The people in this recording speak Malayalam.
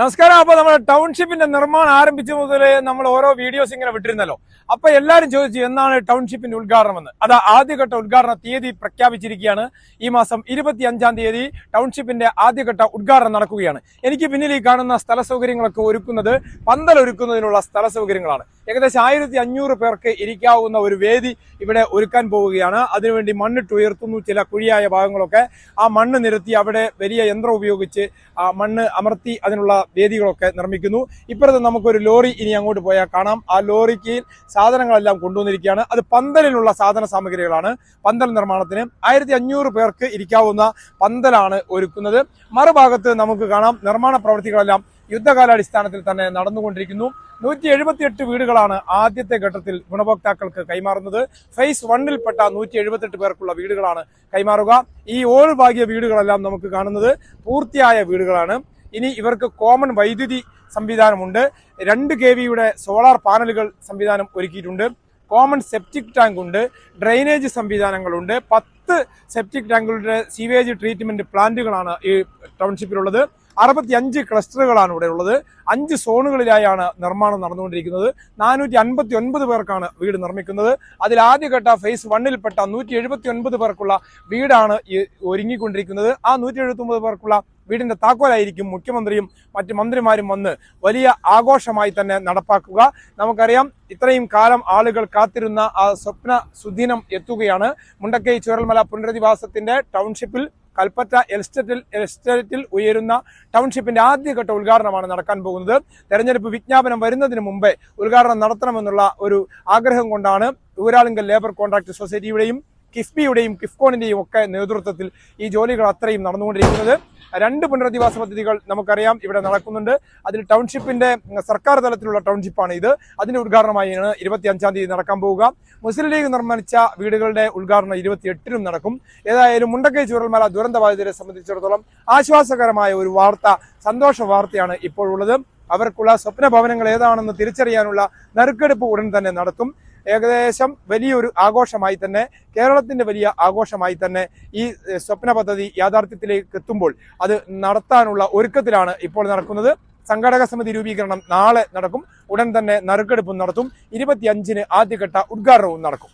നമസ്കാരം. അപ്പൊ നമ്മൾ ടൗൺഷിപ്പിന്റെ നിർമ്മാണം ആരംഭിച്ചു മുതൽ നമ്മൾ ഓരോ വീഡിയോസ് ഇങ്ങനെ വിട്ടിരുന്നല്ലോ. അപ്പൊ എല്ലാരും ചോദിച്ചു എന്നാണ് ടൗൺഷിപ്പിന്റെ ഉദ്ഘാടനം എന്ന്? അത് ആദ്യഘട്ട ഉദ്ഘാടന തീയതി പ്രഖ്യാപിച്ചിരിക്കുകയാണ്. ഈ മാസം ഇരുപത്തി അഞ്ചാം തീയതി ടൗൺഷിപ്പിന്റെ ആദ്യഘട്ട ഉദ്ഘാടനം നടക്കുകയാണ്. എനിക്ക് പിന്നിൽ ഈ കാണുന്ന സ്ഥല സൗകര്യങ്ങളൊക്കെ ഒരുക്കുന്നത് പന്തൽ ഒരുക്കുന്നതിനുള്ള സ്ഥല സൗകര്യങ്ങളാണ് ഏകദേശം ആയിരത്തി അഞ്ഞൂറ് പേർക്ക് ഇരിക്കാവുന്ന ഒരു വേദി ഇവിടെ ഒരുക്കാൻ പോവുകയാണ്. അതിനുവേണ്ടി മണ്ണിട്ട് ഉയർത്തുന്നു ചില കുഴിയായ ഭാഗങ്ങളൊക്കെ. ആ മണ്ണ് നിരത്തി അവിടെ വലിയ യന്ത്രം ഉപയോഗിച്ച് ആ മണ്ണ് അമർത്തി അതിനുള്ള വേദികളൊക്കെ നിർമ്മിക്കുന്നു. ഇപ്പുറത്ത് നമുക്കൊരു ലോറി ഇനി അങ്ങോട്ട് പോയാൽ കാണാം. ആ ലോറിക്ക് സാധനങ്ങളെല്ലാം കൊണ്ടുവന്നിരിക്കുകയാണ്. അത് പന്തലിലുള്ള സാധന സാമഗ്രികളാണ്. പന്തൽ നിർമ്മാണത്തിന് ആയിരത്തി അഞ്ഞൂറ് പേർക്ക് ഇരിക്കാവുന്ന പന്തലാണ് ഒരുക്കുന്നത്. മറുഭാഗത്ത് നമുക്ക് കാണാം നിർമ്മാണ പ്രവൃത്തികളെല്ലാം യുദ്ധകാലാടിസ്ഥാനത്തിൽ തന്നെ നടന്നുകൊണ്ടിരിക്കുന്നു. നൂറ്റി എഴുപത്തിയെട്ട് വീടുകളാണ് ആദ്യത്തെ ഘട്ടത്തിൽ ഗുണഭോക്താക്കൾക്ക് കൈമാറുന്നത്. ഫേസ് വണ്ണിൽപ്പെട്ട നൂറ്റി എഴുപത്തെട്ട് പേർക്കുള്ള വീടുകളാണ് കൈമാറുക. ഈ ഓൾ ഭാഗ്യ വീടുകളെല്ലാം നമുക്ക് കാണുന്നത് പൂർത്തിയായ വീടുകളാണ്. ഇനി ഇവർക്ക് കോമൺ വൈദ്യുതി സംവിധാനമുണ്ട്. രണ്ട് കെ വിയുടെ സോളാർ പാനലുകൾ സംവിധാനം ഒരുക്കിയിട്ടുണ്ട്. കോമൺ സെപ്റ്റിക് ടാങ്ക് ഉണ്ട്. ഡ്രെയിനേജ് സംവിധാനങ്ങളുണ്ട്. പത്ത് സെപ്റ്റിക് ടാങ്കുകളുടെ സീവേജ് ട്രീറ്റ്മെന്റ് പ്ലാന്റുകളാണ് ഈ ടൗൺഷിപ്പിലുള്ളത് അറുപത്തി അഞ്ച് ക്ലസ്റ്ററുകളാണ് ഇവിടെ ഉള്ളത്. അഞ്ച് സോണുകളിലായാണ് നിർമ്മാണം നടന്നുകൊണ്ടിരിക്കുന്നത്. നാനൂറ്റി അൻപത്തി ഒൻപത് പേർക്കാണ് വീട് നിർമ്മിക്കുന്നത്. അതിൽ ആദ്യഘട്ട ഫേസ് വണ്ണിൽപ്പെട്ട നൂറ്റി എഴുപത്തി ഒൻപത് പേർക്കുള്ള വീടാണ് ഈ ഒരുങ്ങിക്കൊണ്ടിരിക്കുന്നത്. ആ നൂറ്റി എഴുപത്തി ഒമ്പത് പേർക്കുള്ള വീടിന്റെ താക്കോലായിരിക്കും മുഖ്യമന്ത്രിയും മറ്റ് മന്ത്രിമാരും വന്ന് വലിയ ആഘോഷമായി തന്നെ നടപ്പാക്കുക. നമുക്കറിയാം ഇത്രയും കാലം ആളുകൾ കാത്തിരുന്ന ആ സ്വപ്ന സുദിനം എത്തുകയാണ്. മുണ്ടക്കൈ ചുരൽമല പുനരധിവാസത്തിന്റെ ടൗൺഷിപ്പിൽ കൽപ്പറ്റ എൽസ്റ്റേറ്റിൽ എൽസ്റ്റേറ്റിൽ ഉയരുന്ന ടൗൺഷിപ്പിന്റെ ആദ്യഘട്ട ഉദ്ഘാടനമാണ് നടക്കാൻ പോകുന്നത്. തെരഞ്ഞെടുപ്പ് വിജ്ഞാപനം വരുന്നതിന് മുമ്പേ ഉദ്ഘാടനം നടത്തണമെന്നുള്ള ഒരു ആഗ്രഹം കൊണ്ടാണ് ഊരാളുങ്കൽ ലേബർ കോൺട്രാക്ട് സൊസൈറ്റിയുടെയും കിഫ്ബിയുടെയും കിഫ്കോണിന്റെയും ഒക്കെ നേതൃത്വത്തിൽ ഈ ജോലികൾ അത്രയും നടന്നുകൊണ്ടിരിക്കുന്നത്. രണ്ട് പുനരധിവാസ പദ്ധതികൾ നമുക്കറിയാം ഇവിടെ നടക്കുന്നുണ്ട്. അതിൽ ടൗൺഷിപ്പിന്റെ സർക്കാർ തലത്തിലുള്ള ടൗൺഷിപ്പാണ് ഇത്. അതിന്റെ ഉദ്ഘാടനമായാണ് ഇരുപത്തി അഞ്ചാം തീയതി നടക്കാൻ പോവുക. മുസ്ലിം ലീഗ് നിർമ്മിച്ച വീടുകളുടെ ഉദ്ഘാടനം ഇരുപത്തി എട്ടിനും നടക്കും. ഏതായാലും മുണ്ടക്കൈ ചുരൽമല ദുരന്തബാധിതരെ സംബന്ധിച്ചിടത്തോളം ആശ്വാസകരമായ ഒരു വാർത്ത സന്തോഷ വാർത്തയാണ് ഇപ്പോഴുള്ളത് അവർക്കുള്ള സ്വപ്ന ഭവനങ്ങൾ ഏതാണെന്ന് തിരിച്ചറിയാനുള്ള നറുക്കെടുപ്പ് ഉടൻ തന്നെ നടത്തും. ഏകദേശം വലിയൊരു ആഘോഷമായി തന്നെ കേരളത്തിന്റെ വലിയ ആഘോഷമായി തന്നെ ഈ സ്വപ്ന പദ്ധതി യാഥാർത്ഥ്യത്തിലേക്ക് എത്തുമ്പോൾ അത് നടത്താനുള്ള ഒരുക്കത്തിലാണ് ഇപ്പോൾ നടക്കുന്നത്. സംഘടക സമിതി രൂപീകരണം നാളെ നടക്കും. ഉടൻ തന്നെ നറുക്കെടുപ്പും നടത്തും. ഇരുപത്തിയഞ്ചിന് ആദ്യഘട്ട ഉദ്ഘാടനവും നടക്കും.